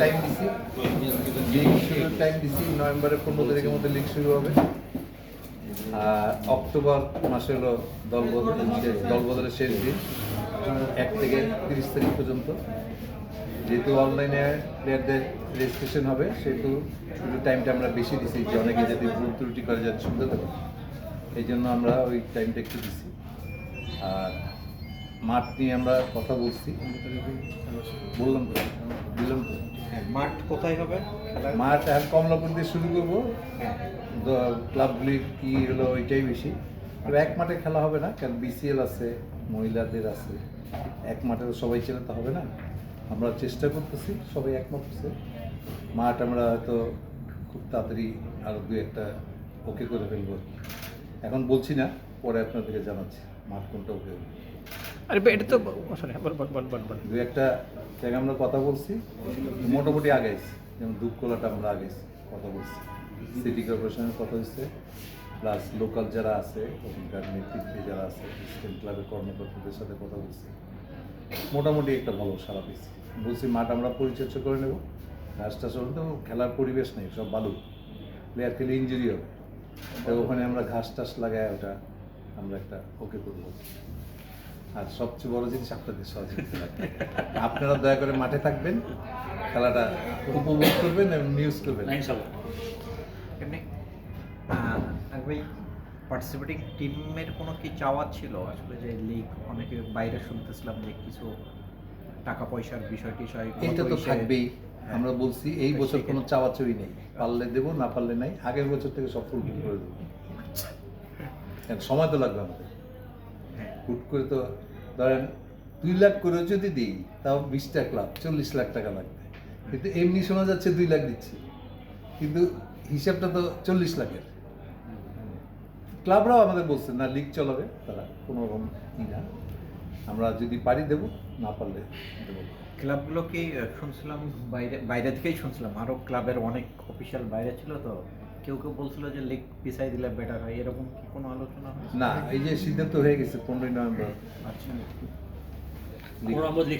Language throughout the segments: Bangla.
টাইম দিছি টাইম দিছি নভেম্বরের পনেরো তারিখের মধ্যে শুরু হবে। আর অক্টোবর মাসে হলো দল দল বদলের শেষ দিন, এক থেকে তিরিশ তারিখ পর্যন্ত। যেহেতু অনলাইনে প্লেয়ারদের রেজিস্ট্রেশন হবে, সেহেতু শুধু টাইমটা আমরা বেশি দিছি, যে অনেকে যদি ভুল ত্রুটি করে যাতে সুবিধা দেবো, এই জন্য আমরা ওই টাইমটা একটু দিছি। আর মাঠ নিয়ে আমরা কথা বলছি। বললাম তো। মাঠ কোথায় হবে? মাঠ আর কমলাপুর দিয়ে শুরু করব। ক্লাবগুলির কি হলো ওইটাই বেশি। তবে এক মাঠে খেলা হবে না কারণ বিসিএল আছে মহিলাদের আছে। এক মাঠে তো সবাই ছেলে তো হবে না। আমরা চেষ্টা করতেছি সবাই একমত হচ্ছে। মাঠ আমরা হয়তো খুব তাড়াতাড়ি আরও দু একটা ওকে করে ফেলব। আর কি। এখন বলছি না পরে আপনাদেরকে জানাচ্ছি মাঠ কোনটা ওকে হবে। আরে এটা তো সরি বল বল বল বল বল। দু একটা জায়গায় আমরা কথা বলছি, মোটামুটি আগাইছি যেমন দুপকোলাটা আমরা আগাইছি কথা বলছি। সিটি কর্পোরেশনের কথা হচ্ছে প্লাস লোকাল যারা আছে, ওখানকার নেতৃত্বে যারা আছে ইস্টার্ন ক্লাবের কর্মকর্তাদের সাথে কথা বলছি। মোটামুটি একটা ভালো সারা পেয়েছি বলছি, মাঠ আমরা পরিচর্যা করে নেব। ঘাস টাস তো খেলার পরিবেশ নেই, সব বালু। প্লেয়ার খেলে ইঞ্জুরি হবে। ওখানে আমরা ঘাস টাস লাগাই ওটা আমরা একটা ওকে করব। আর সবচেয়ে বড় জিনিস আপনাদের সহযোগিতা লাগবে। আপনারা দয়া করে মাঠে থাকবেন খেলাটা উপভোগ করবেন এবং নিউজ করবেন। ভাই পার্টিসিপেটিং টিমের কোনো কি চাওয়া ছিল? আসলে যে লিগ অনেকে বাইরে শুনতেছিলাম যে কিছু টাকা পয়সার বিষয় টিষয় এটা তো থাকবেই। আমরা বলছি এই বছর কোনো চাওয়াচুই নেই। পারলে দেবো না পারলে নাই। আগের বছর থেকে সব ফুলফিল করে দেবো। সময় তো লাগবে আমাদের। হুট করে তো ধরেন দুই লাখ করে যদি দিই তাও বিশটা ক্লাব চল্লিশ লাখ টাকা লাগবে। কিন্তু এমনি শোনা যাচ্ছে দুই লাখ দিচ্ছি। কিন্তু হিসাবটা তো চল্লিশ লাখের। ক্লাবরাও আমাদের বলছে না লিগ চলাবে তারা কোনো রকম ই না। আমরা যদি পারি দেবো না পারলে দেবো না। ক্লাবগুলো কি আহ, শুনছিলাম বাইরে বাইরে থেকেই শুনছিলাম। আরও ক্লাবের অনেক অফিসিয়াল বাইরে ছিল তো। কেউ কেউ বলছিল যে লিগ পিছাই দিলে বেটার হয় এরকম কি কোনো আলোচনা না এই যে সিদ্ধান্ত হয়ে গেছে পনেরোই নভেম্বর। আচ্ছা।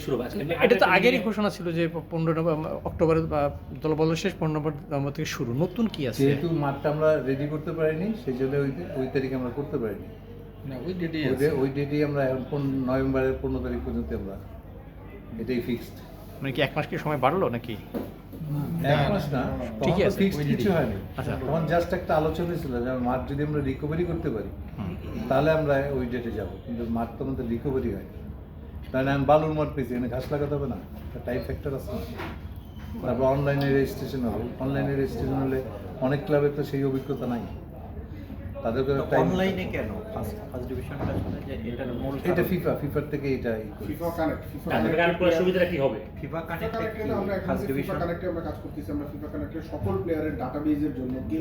হবে আজকে। এটা তো আগেরই ঘোষণা ছিল যে পনেরো নভেম্বর অক্টোবরে বা দলবল শেষ পনেরো নভেম্বর থেকে শুরু। নতুন কি আছে? যেহেতু মাঠটা আমরা রেডি করতে পারিনি সেই জন্য ওই ওই তারিখে আমরা করতে পারিনি। ওই ডে- ওই ডেটেই আমরা এখন নভেম্বরের পনেরো তারিখ পর্যন্ত আমরা এটাই ফিক্সড মানে কি এক মাস কি সময় বাড়লো নাকি? এক মাস না ঠিকই আছে। ফিক্সড কিছু হয়নি। আচ্ছা। তখন জাস্ট একটা আলোচনা ছিল যে মাঠ যদি আমরা রিকভারি করতে পারি তাহলে আমরা ওই ডেটে যাব। কিন্তু মাঠ তো আমাদের রিকভারি হয় তাহলে আমি বালুর মাঠ পেয়েছি এখানে ঘাস লাগাতে হবে না। টাইম ফ্যাক্টর আছে না। তারপর অনলাইনে রেজিস্ট্রেশন হবে। অনলাইনে রেজিস্ট্রেশন হলে অনেক ক্লাবের তো সেই অভিজ্ঞতা নাই। তাদেরকে টাইম অনলাইনে কেন? ফার্স্ট ফার্স্ট ডিভিশনটা আসলে যে এটার মূল এটা ফিফা ফিফার থেকে এটা FIFA connect FIFA connect connect করার সুবিধাটা কি হবে? ফিফা কানেক্ট কানেক্টে আমরা ফার্স্ট ডিভিশন কানেক্টে আমরা কাজ করতেছি আমরা ফিফা কানেক্টের সকল প্লেয়ারের ডাটাবেজের জন্য কে।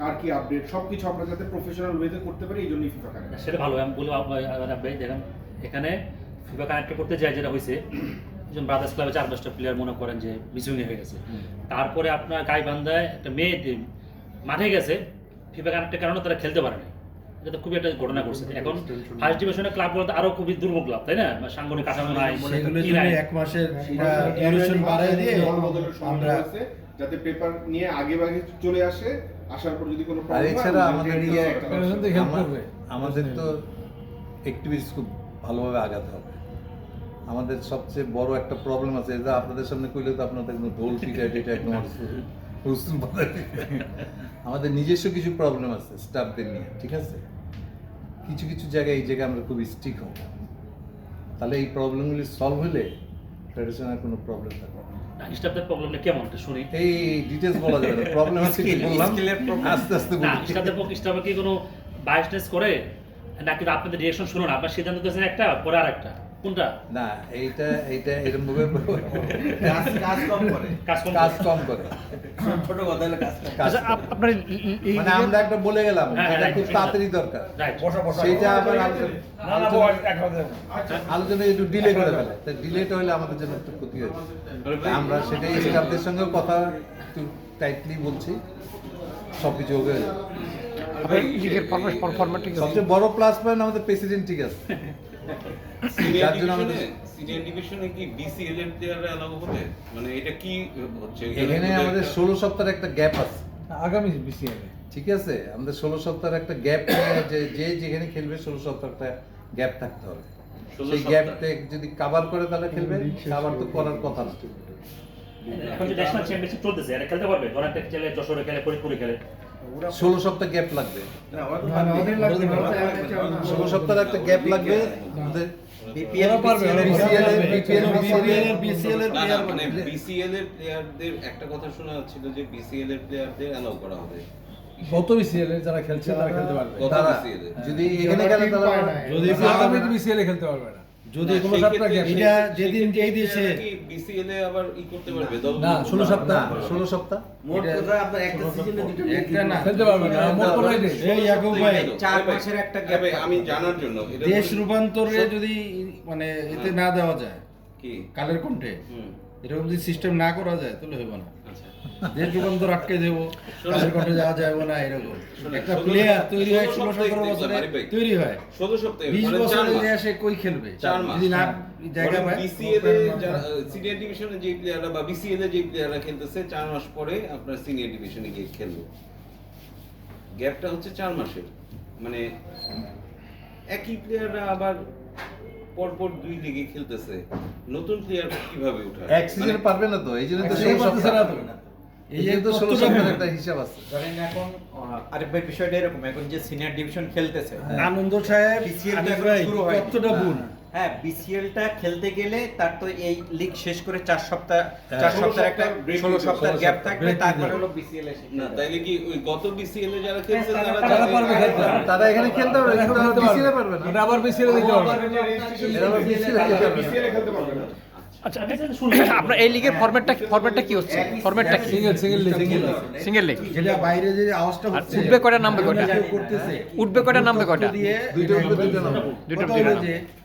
কার কি আপডেট সবকিছু আমরা যাতে প্রফেশনাল ওয়েতে করতে পারি এই জন্যই ফিফা কানেক্ট সেটা ভালো আমি বলব আপনার ভাই দেখেন এখানে ফিফা কানেক্ট করতে যায় যেটা হয়েছে একজন ব্রাদার্স ক্লাবে চার পাঁচটা প্লেয়ার মনে করেন যে মিসিং হয়ে গেছে। তারপরে আপনার গাইবান্ধায় একটা মেয়ে মাঠে গেছে ফিফা কারণে তারা খেলতে পারে না এটা তো খুবই একটা ঘটনা করছে এখন ফার্স্ট ডিভিশনের ক্লাবগুলো তো আরও খুবই দুর্বল ক্লাব তাই না? সাংগঠনিক কাঠামো নাই এক মাসের ডিউরেশন বাড়ায় দিয়ে আমরা যাতে পেপার নিয়ে আগে ভাগে চলে আসে আসার পর যদি কোনো হয়, এছাড়া আমাদের ready তো একটা ব্যবস্থা আমাদের তো অ্যাক্টিভিটিস খুব ভালোভাবে আগাতে হবে। আমাদের সবচেয়ে বড় একটা প্রবলেম আছে এটা আপনাদের সামনে কইলে তো আপনাদের কোনো ঢোল পিটা এটা একদম আমাদের নিজস্ব কিছু প্রবলেম আছে স্টাফদের নিয়ে ঠিক আছে? কিছু কিছু জায়গায় এই জায়গায় আমরা খুব স্ট্রিক হব। তাহলে এই প্রবলেমগুলি সলভ হলে ফেডারেশনের কোনো প্রবলেম থাকবে না। না, স্টাফদের প্রবলেমটা কেমন? একটু শুনি। এই ডিটেলস বলা যাবে না। প্রবলেম আছে কি বললাম? skill এর problem। আস্তে আস্তে বলি। স্টাফদের পক্ষে স্টাফে কি কোনো বাইসনেস করে? নাকি আপনাদের ডিরেকশন শুনুন আপনার সিদ্ধান্ত দিয়েছেন একটা পরে আর একটা কোনটা? না এইটা এইটা এরকম ভাবে কাজ কাজ কম করে। কাজ কম কাজ কম করে। ছোট কথা হলে কাজ আচ্ছা আপনার মানে আমরা একটা বলে গেলাম হ্যাঁ, যেটা right, খুব তাড়াতাড়ি দরকার। সেইটা আবার আলোচনা- আলোচনা একটু ডিলে করে ফেলে। তা ডিলেটা হলে আমাদের জন্য একটু ক্ষতি হয় আমরা সেটাই স্টাফদের সঙ্গে কথা একটু টাইটলি বলছি। সব কিছু ফরম্যাট ঠিক আছে সবচেয়ে বড় প্লাস পয়েন্ট আমাদের প্রেসিডেন্ট ঠিক আছে। যার জন্য আমাদের- সিনিয়র ডিভিশনে কি বিসিএল এর প্লেয়াররা অ্যালাউ হবে মানে এটা কি হচ্ছে? এখানে আমাদের একটা- ষোলো সপ্তাহের একটা গ্যাপ আছে। আগামী বিসিএল ঠিক আছে? আমাদের ষোলো সপ্তাহের একটা গ্যাপ যে যে যেখানে খেলবে ষোলো সপ্তাহ একটা গ্যাপ থাকতে হবে। সেই সপ্তাহ। যদি কাভার করে তাহলে খেলবে কাভার তো করার কথা না। এখন যে ন্যাশনাল চ্যাম্পিয়নশিপ চলতেছে এটা খেলতে পারবে? ধরেন একটা ছেলে যশোরে খেলে ফরিদপুরে খেলে। ষোলো সপ্তাহ গ্যাপ লাগবে। লাগবে ষোলো সপ্তাহের একটা গ্যাপ লাগবে। আমাদের বিপিএল এর- মানে বিসিএল এর প্লেয়ারদের একটা কথা শোনা যাচ্ছিল যে বিসিএল এর প্লেয়ারদের অ্যালাউ করা হবে। গত বিসিএল এর যারা খেলছে তারা খেলতে পারবে? যদি এখানে খেলে তাহলে যদি আগামী বিসিএল এ খেলতে পারবে না। যদি কোনো সপ্তাহ গ্যাপ এটা যেদিন যেই BCL এ আবার ই করতে পারবে? না, ষোলো সপ্তাহ। না ষোলো সপ্তাহ। একটা না। খেলতে পারবে না। মোট দেশ এই ইয়াকুব ভাই চার মাসের একটা গ্যাপ আমি জানার জন্য দেশ রূপান্তরে যদি মানে এতে না দেওয়া যায়। কি? কালের কণ্ঠে। এরকম যদি সিস্টেম না করা যায় তাহলে হবে না। আচ্ছা। দেশ রূপান্তর আটকে দেবো কালের কণ্ঠে যাওয়া যাবে না এরকম। একটা প্লেয়ার তৈরি হয় ষোলো সতেরো বছরে তৈরি হয়। ষোলো সপ্তাহে বিশ মানে চার বছরে। আসে কই খেলবে? যদি না জায়গা পায় বিসিএল এ যারা সিনিয়র ডিভিশনে যে প্লেয়াররা বা যে প্লেয়াররা খেলতেছে চার মাস পরে আপনার সিনিয়র ডিভিশনে গিয়ে খেলবে। গ্যাপটা হচ্ছে চার মাসের। মানে একই প্লেয়াররা আবার পরপর দুই লিগে খেলতেছে। নতুন প্লেয়ার কীভাবে উঠায়? এক সিজনে মানে- পারবে না তো এই জন্য তো ষোলো সপ্তাহ না এই যে তো ষোলো সপ্তাহের একটা হিসাব আছে। ধরেন এখন আরে ভাই বিষয়টা এরকম এখন যে সিনিয়র ডিভিশন খেলতেছে। আনন্দ সাহেব শুরু হয় কতটা ভুল। হ্যাঁ বিসিএলটা খেলতে গেলে তার তো এই লিগ শেষ করে চার সপ্তাহ হ্যাঁ, চার সপ্তাহ একটা ষোলো সপ্তাহ গ্যাপ থাকবে তারপরে হলো বিসিএল এ না তাইলে কি ওই গত বিসিএল এ যারা খেলছে হ্যাঁ, তারা তারা তারা পারবে খেলতে। তারা এখানে খেলতে পারবে কিন্তু বিসিএল এ পারবে না। আবার বিসিএল দিতে হবে এরা আবার BCL এ খেলতে পারবে। না। বিসিএল এ খেলতে পারবে না। আচ্ছা আপনার এই লিগের ফরম্যাটটা ফরম্যাটটা কি হচ্ছে? ফরম্যাটটা কি? Single single league single league যেটা বাইরে যে আওয়াজটা হচ্ছে উঠবে কয়টা, নামবে কয়টা? উঠবে কয়টা, নামবে কয়টা? দুইটা উঠবে, দুইটা নামবে। দুইটা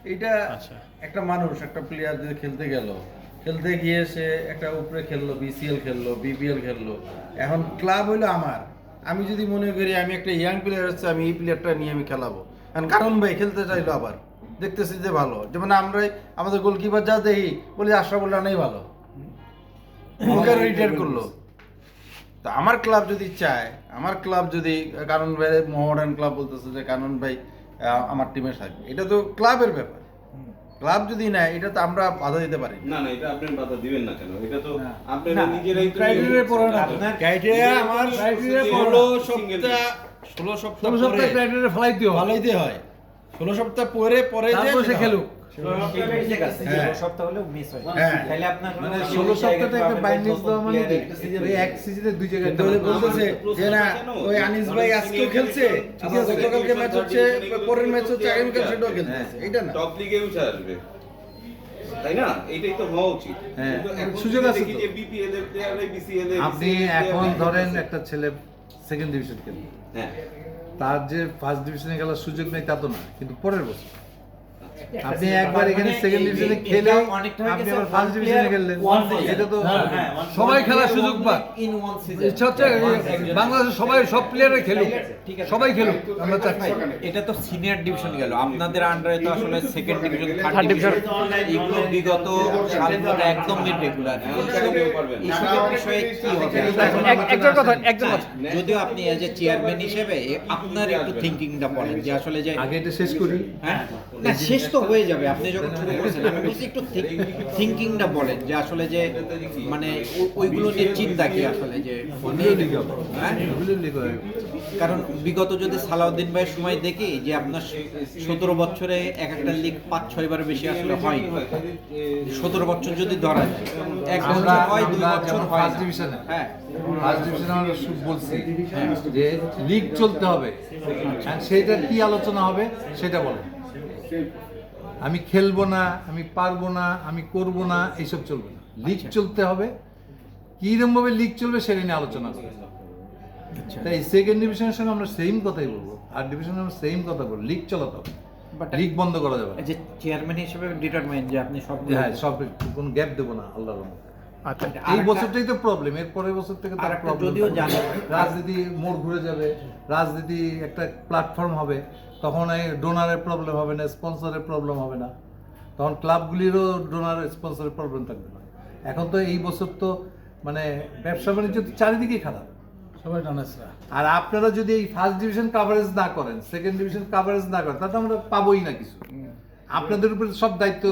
এটা আচ্ছা। একটা মানুষ একটা প্লেয়ার যদি খেলতে গেল। খেলতে গিয়ে সে একটা উপরে খেললো বিসিএল খেললো বিপিএল খেললো। এখন ক্লাব হইল আমার। আমি যদি মনে করি আমি একটা ইয়াং প্লেয়ার হচ্ছে আমি এই প্লেয়ারটা নিয়ে আমি খেলাবো। এখন কারণ ভাই খেলতে চাইলো আবার। দেখতেছি যে ভালো। যেমন আমরাই আমাদের গোলকিপার যা দেখি বলি আশরাফ রানাই ভালো। ওকে রিটায়ার করল। তা আমার ক্লাব যদি চায় আমার ক্লাব যদি কারণ ভাই মোহামেডান ক্লাব বলতেছে যে কারণ ভাই আমার টিমে থাকবে। এটা তো ক্লাবের ব্যাপার। ক্লাব যদি নেয় এটা তো আমরা বাধা দিতে পারি না। না এটা আপনি বাধা দিবেন না কেন? এটা তো আপনারা নিজেরাই তো ক্রাইটেরিয়া পড়ে না আপনার ক্রাইটেরিয়া আমার ক্রাইটেরিয়া সপ্তাহ ষোলো সপ্তাহ ষোলো সপ্তাহে পরে ক্রাইটেরিয়া ফলাইতে হয়। ষোলো সপ্তাহ পরে পরে সে খেলুক। তাই না? এটাই তো হওয়া উচিত। হ্যাঁ, সুযোগ আছে আপনি এখন ধরেন একটা ছেলে সেকেন্ড ডিভিশন খেলবে হ্যাঁ। তার যে ফার্স্ট ডিভিশনে খেলার সুযোগ নেই তা তো না কিন্তু পরের বছর। আপনি একবার এখানে মানে সেকেন্ড ডিভিশনে খেলে অনেকটা আপনি আবার ফার্স্ট ডিভিশনে খেললেন। এটা তো হ্যাঁ, হ্যাঁ, সবাই খেলার সুযোগ পাক। ইচ্ছা হচ্ছে বাংলাদেশের সবাই সব প্লেয়ারে খেলুক। ঠিক আছে। সবাই খেলুক আমরা চাচ্ছি। এটা তো সিনিয়র ডিভিশন গেল। আপনাদের আন্ডারে তো আসলে সেকেন্ড ডিভিশন থার্ড ডিভিশন এগুলো বিগত সালগুলো একদম রেগুলার। এইসবের বিষয়ে কি হবে? একজন কথা একজন কথা। যদিও আপনি এজ এ চেয়ারম্যান হিসেবে আপনার একটু থিঙ্কিংটা বলেন যে আসলে যে আগে এটা শেষ করি। হ্যাঁ? না শেষ তো হয়ে যাবে আপনি যখন শুরু করেছেন আমি বলছি একটু থিঙ্কিংটা বলেন যে আসলে যে মানে ওইগুলো নিয়ে চিন্তা কি আসলে যে হ্যাঁ হয়। কারণ বিগত যদি সালাউদ্দিন ভাইয়ের সময় দেখি যে আপনার সতেরো বছরে এক একটা লিগ পাঁচ ছয় বার বেশি আসলে হয় সতেরো বছর যদি ধরা যায় এক বছর হয় দুই বছর হয় হ্যাঁ। ফার্স্ট ডিভিশনে আমরা বলছি যে লিগ চলতে হবে। আর সেটার কি আলোচনা হবে সেটা বলো আমি খেলব না আমি পারব না আমি করব না এইসব চলবে না। লিগ চলতে হবে। কীরকমভাবে লিগ চলবে সেটা নিয়ে আলোচনা করবে। তাই সেকেন্ড ডিভিশনের সঙ্গে আমরা সেম কথাই বলব। আর ডিভিশনে আমরা সেম কথা বলব। লিগ চলাতে হবে লিগ বন্ধ করা যাবে। যে চেয়ারম্যান হিসেবে ডিটারমেন্ট যে আপনি সব হ্যাঁ সব কোনো গ্যাপ দেবো না আল্লাহর রহমতে। আচ্ছা এই বছরটাই তো প্রবলেম এর পরের বছর থেকে যদিও জানি। রাজনীতি মোড় ঘুরে যাবে রাজনীতি একটা প্ল্যাটফর্ম হবে তখন এই ডোনারের প্রবলেম হবে না স্পন্সরের প্রবলেম হবে না। তখন ক্লাবগুলিরও ডোনার স্পন্সরের প্রবলেম থাকবে না। এখন তো এই বছর তো মানে ব্যবসা বাণিজ্য তো চারিদিকেই খারাপ। সবাই আর আপনারা যদি এই ফার্স্ট ডিভিশন কাভারেজ না করেন সেকেন্ড ডিভিশন কাভারেজ না করেন তাহলে আমরা পাবোই না কিছু। আপনাদের উপরে সব দায়িত্ব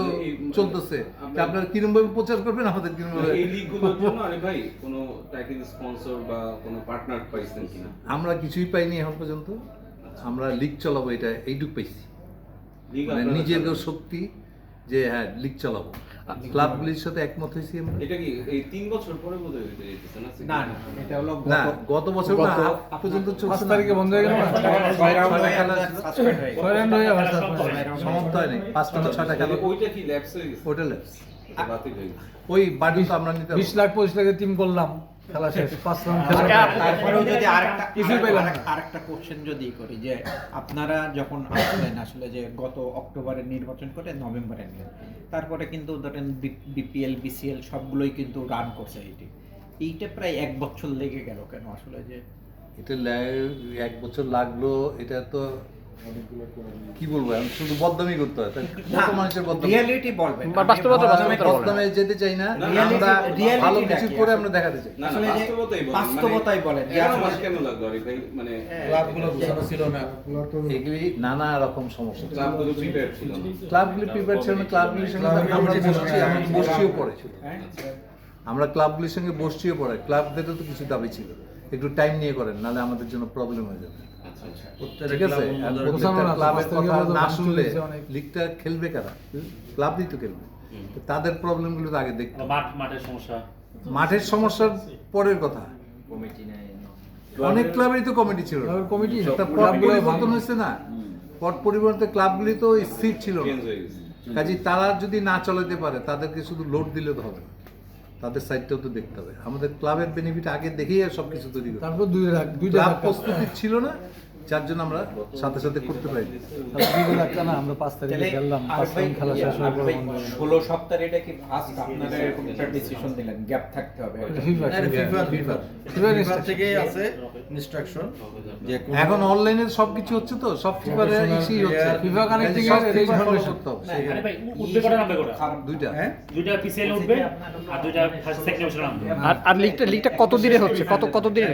চলতেছে। আপনারা কিরম ভাবে প্রচার করবেন আমাদের কিরমভাবে এই লিগগুলোর জন্য আরে ভাই কোনো টাইটেল স্পন্সর বা কোনো পার্টনার পাইছেন কিনা? আমরা কিছুই পাইনি এখন পর্যন্ত। আমরা লিগ চালাবো এটা এইটুক পাইছি। মানে নিজের শক্তি যে হ্যাঁ লিগ চালাবো। ক্লাবগুলির সাথে একমত হয়েছি আমরা? এটা কি এই তিন বছর পরে বোধ হয় না না না এটা হলো না গত- বছর না পর্যন্ত চলছে তারিখে বন্ধ হয়ে গেল না? ছয় রাউন্ড খেলা হয়ে। ছয় রাউন্ড হয়ে round সমাপ্ত হয়নি পাঁচটা না ছয়টা খেলা ওইটা কি ল্যাপস হয়ে গেছে? ওটা ল্যাপস ওই বাড়ি তো আমরা নিতে বিশ লাখ পঁচিশ লাখের টিম করলাম। খেলা শেষ পাঁচ রান তারপরেও যদি আরেকটা কিছুই পেলাম আরেকটা- আরেকটা কোশ্চেন যদি করি যে আপনারা যখন আসলেন আসলে যে গত অক্টোবরে নির্বাচন করে নভেম্বরে তারপরে কিন্তু ধরেন বিপিএল বিসিএল সবগুলোই কিন্তু রান করছে এইটি। এইটা প্রায় এক বছর লেগে গেল কেন আসলে যে এটা এক বছর লাগল এটা তো কি বলব এখন শুধু বদনামি করতে হয় তাই কত মানুষের বদনামি? রিয়ালিটি বলবেন বাস্তবতা, আমি বাস্তবতা। বদনামে যেতে চাই না না, আমরা ভালো কিছু করে আমরা দেখাতে চাই। না না আসলে বাস্তবতাই বলেন বাস্তবতাই বলেন, যে মাস কেন লাগল আরে ভাই? মানে ক্লাবগুলো বোঝানো ছিল না। এগুলি নানা রকম সমস্যা। ছিল। ক্লাবগুলো প্রিপেয়ার ছিল ক্লাবগুলি প্রিপেয়ার ছিল না ক্লাবগুলির সঙ্গে আমরা না। বসছি আমরা বসছিও পড়ে হ্যাঁ? আমরা ক্লাবগুলির সঙ্গে বসছিও পড়ে ক্লাবদেরও তো কিছু দাবি ছিল। একটু টাইম নিয়ে করেন নাহলে আমাদের জন্য প্রবলেম হয়ে যাবে। ঠিক আছে ক্লাব আর অনুমোদন- প্রত্যেকটা গোছানো না, ক্লাবের কথা না শুনলে লিগটা খেলবে কারা? ক্লাবই তো খেলবে। তাদের প্রবলেমগুলো তো আগে দেখতে মাঠের সমস্যা? মাঠের সমস্যার পরের কথা। অনেক ক্লাবেরই তো কমিটি ছিল। কমিটি একটা পট পরিবর্তন হয়েছে না। পট পরিবর্তন ক্লাবগুলি তো স্থির ছিল হয়ে কাজে তারা যদি না চালাতে পারে তাদেরকে শুধু লোড দিলে তো হবে না। তাদের সাইডটাও তো দেখতে হবে। আমাদের ক্লাবের বেনিফিট আগে দেখেই সব কিছু তৈরি করতে। তারপর দুই লাখ দুইটা প্রস্তুতি ছিল না। যার জন্য আমরা সাথে সাথে করতে পারি। না আমরা পাঁচ তারিখে খেললাম খেলা শেষ হয়ে। ষোলো সপ্তাহের এটা কি ফার্স্ট আপনারা এরকম একটা ডিসিশন দিলেন গ্যাপ থাকতে হবে। থেকেই আছে ইনস্ট্রাকশন যে এখন অনলাইনে সবকিছু হচ্ছে তো সব ফিফারে ইসি হচ্ছে। এর এই। করতে হবে। ভাই উঠবে কটা নামবে কটা দুইটা। হ্যাঁ? দুইটা উঠবে আর দুইটা সেকেন্ড ডিভিশন নামবে আর আর লিগটা লিগটা কত দিনের হচ্ছে? কত কত ভাই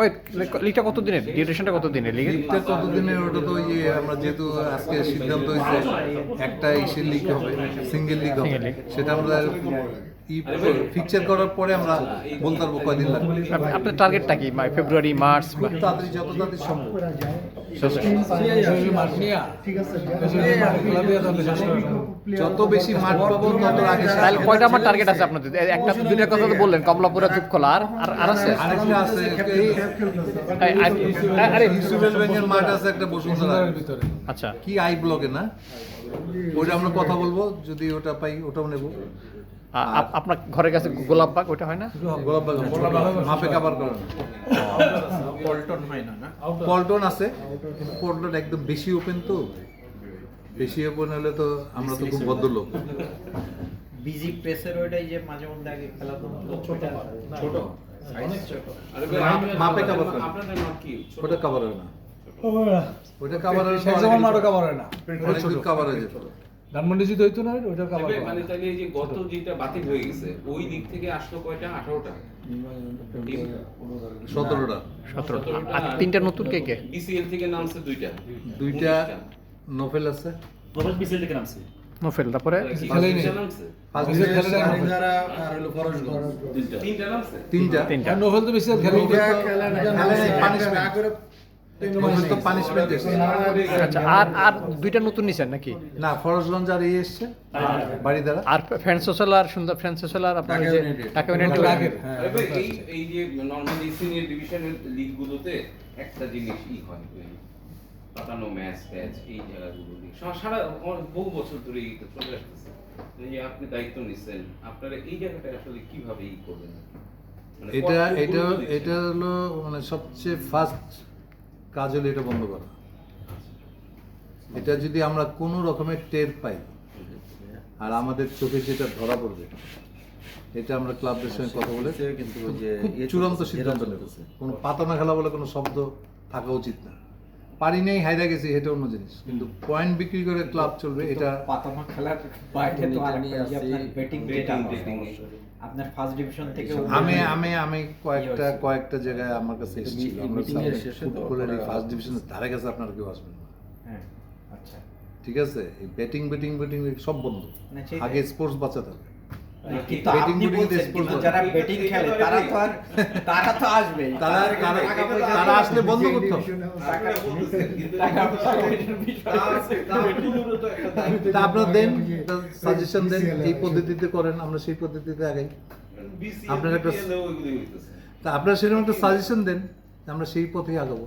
ওই লিগটা কত দিনের ডিউরেশনটা কত দিনের লিগের লিগটা কতদিনের ওটা তো ইয়ে আমরা যেহেতু আজকে সিদ্ধান্ত হয়েছে একটা ইসের লিগ হবে সিঙ্গেল লিগ হবে সেটা আমরা ফিকচার করার পরে আমরা বলতে পারব কয়দিন লাগবে। আপ- আপনার টার্গেটটা কি? মানে ফেব্রুয়ারি মার্চ বা খুব তাড়াতাড়ি যত তাড়াতাড়ি সম্ভব। সেই মাঠ নিয়ে সেই মাঠ খেলা দিয়ে তাহলে শেষ করে ফেলব। যত বেশি মাঠ পাবো তত আগে তাহলে কয়টা আমার টার্গেট আছে। আপনাদের একটা দুইটা কথা তো বললেন কমলাপুরা দুপখোলা আর আর আর আছে? আরেকটা আছে এই এই- আই- আরে ইউসুফেল ব্যাংকের মাঠ আছে একটা বসুন্ধরার ভিতরে। আচ্ছা। কি আই ব্লকে না? ওটা আমরা কথা বলব যদি ওটা পাই ওটাও নেব। আপনার ঘরের কাছে গোলাপ বাগ ওটা হয় না? গোলাপ বাগান মাপে করে পল্টন হয় না না? পল্টন আছে পল্টন একদম বেশি ওপেন তো। বেশি ওপেন হলে তো আমরা তো খুব ভদ্রলোক। বিজি প্রেসের ওইটাই যে মাঝে মধ্যে আগে ছোট ছোট মাপ- cover করে। আপনাদের মাপ কি? ছোট? ওটা কাবার হয় না। ওটা জামান মাঠও কাভার হয় না। কাবার হয়ে যেত। ধানমন্ডি যদি হইতো না ওইটা আরে কাভার ভাই, হয় মানে। তাহলে এই যে গত যেটা বাতিল হয়ে গেছে ওই দিক থেকে আসলো কয়টা? আঠারোটা। সতেরোটা। সতেরোটা। আর তিনটা নতুন কে কে? বিসিএল থেকে নামছে দুইটা। দুইটা উনিশটা। আছে। প্রবেশ পিসিএল থেকে নামছে। নোফেল তারপরে? তিনটা তিনটা। তিনটা তো না। খেলে না, আচ্ছা আর আর দুইটা নতুন নিছেন নাকি? না ফরজগঞ্জ আর এই এসছে বাড়ি দ্বারা। আর ফ্রেন্ড সোশ্যাল আর সুন্দর ফ্রেন্ড সোশ্যাল আর আপনার যে টাকা ওটা ইউনাইটেড আগের, হ্যাঁ, আরে ভাই, ওটা এই এই যে নর্মালি সিনিয়র ডিভিশনের লিগগুলোতে একটা জিনিস ই হয় পাতানো ম্যাচ ট্যাচ এই জায়গাগুলো সারা বহু বছর ধরে এই চলে আসতেছে। যে আপনি দায়িত্ব নিচ্ছেন আপনারা এই জায়গাটা আসলে কীভাবে ই করবেন? মানে এটা এটা এটা হলো মানে সবচেয়ে ফার্স্ট কাজ হলো এটা বন্ধ করা। এটা যদি আমরা কোনো রকমের টের পাই আর আমাদের চোখে যেটা ধরা পড়বে এটা আমরা ক্লাবদের সঙ্গে কথা বলে কিন্তু ইয়ে চূড়ান্ত সিদ্ধান্ত নেব। কোনো পাতানা খেলা বলে কোনো শব্দ থাকা উচিত না। পারি নেই হাইরা গেছি এটা অন্য জিনিস। কিন্তু পয়েন্ট বিক্রি করে ক্লাব চলবে এটা পাতামা খেলার বাইরে তো আর নিয়ে একটা যে আসি। আপনার ব্যাটিং যেটা। আপনার ফার্স্ট ডিভিশন থেকে আমি আমি আমি কয়েকটা কয়েকটা জায়গায় আমার কাছে এসেছিল। আমরা ফুটবলের এই ফার্স্ট ডিভিশনের ধারে কাছে আপনারা কেউ আসবেন না। হ্যাঁ আচ্ছা। ঠিক আছে? এই ব্যাটিং ব্যাটিং ব্যাটিং সব বন্ধ। আগে স্পোর্টস বাঁচাতে হবে। কিন্তু আপনি বলছেন কিন্তু যারা ব্যাটিং খেলে তারা তো আর তারা তো আসবেই তারা তারা তারা আসলে বন্ধ করতে আপনারা। তা দেন সাজেশন দেন এই পদ্ধতিতে করেন আমরা সেই পদ্ধতিতে BCL, আপনারা একটা-। তা সেরকম একটা সাজেশন দেন আমরা সেই পথেই আগাবো।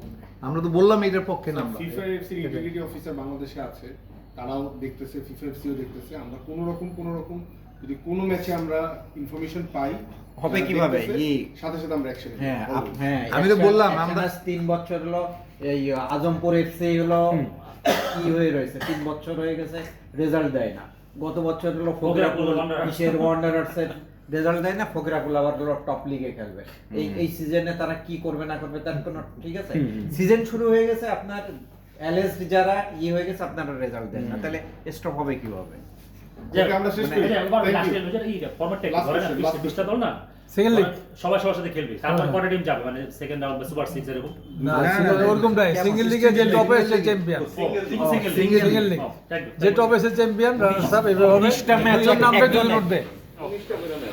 আমরা তো বললাম এটার পক্ষে না আমরা ফিফা এফসির ইন্টিগ্রিটি অফিসার বাংলাদেশে আছে। তারাও দেখতেছে ফিফা এফসিও দেখতেছে। আমরা কোনো রকম কোনো রকম যদি কোনো ম্যাচে আমরা ইনফরমেশন পাই হবে কীভাবে? ই- সাথে সাথে আমরা অ্যাকশন হ্যাঁ হ্যাঁ আমি তো বললাম, আমরা- তিন বছর হলো এই আজমপুর এফসি হলো কি হয়ে রয়েছে? তিন বছর হয়ে গেছে রেজাল্ট দেয় না। গত বছর হলো Wanderers। কিসের ওয়ান্ডারার্সের রেজাল্ট দেয় না ফকরাকুল আবার হলো টপ লিগে খেলবে। এই এই সিজনে তারা কি করবে না করবে তার কোনো ঠিক আছে? সিজন শুরু হয়ে গেছে আপনার অ্যালেস্ট যারা ইয়ে হয়ে গেছে আপনারা রেজাল্ট দেন না। তাহলে স্টপ হবে কীভাবে? আমরা শেষ মানে করি। না? সবাই সবার সাথে খেলবে। তারপর হ্যাঁ। টিম যাবে মানে সেকেন্ড রাউন্ড বা সুপার সিক্স এরকম। না ওরকম নাই সিঙ্গেল লিগে যে টপে এসে চ্যাম্পিয়ন সিঙ্গেল যে টপে এসে চ্যাম্পিয়ন রানার্স আপ এভাবে হবে বিশটা নামবে দুজন উঠবে করে।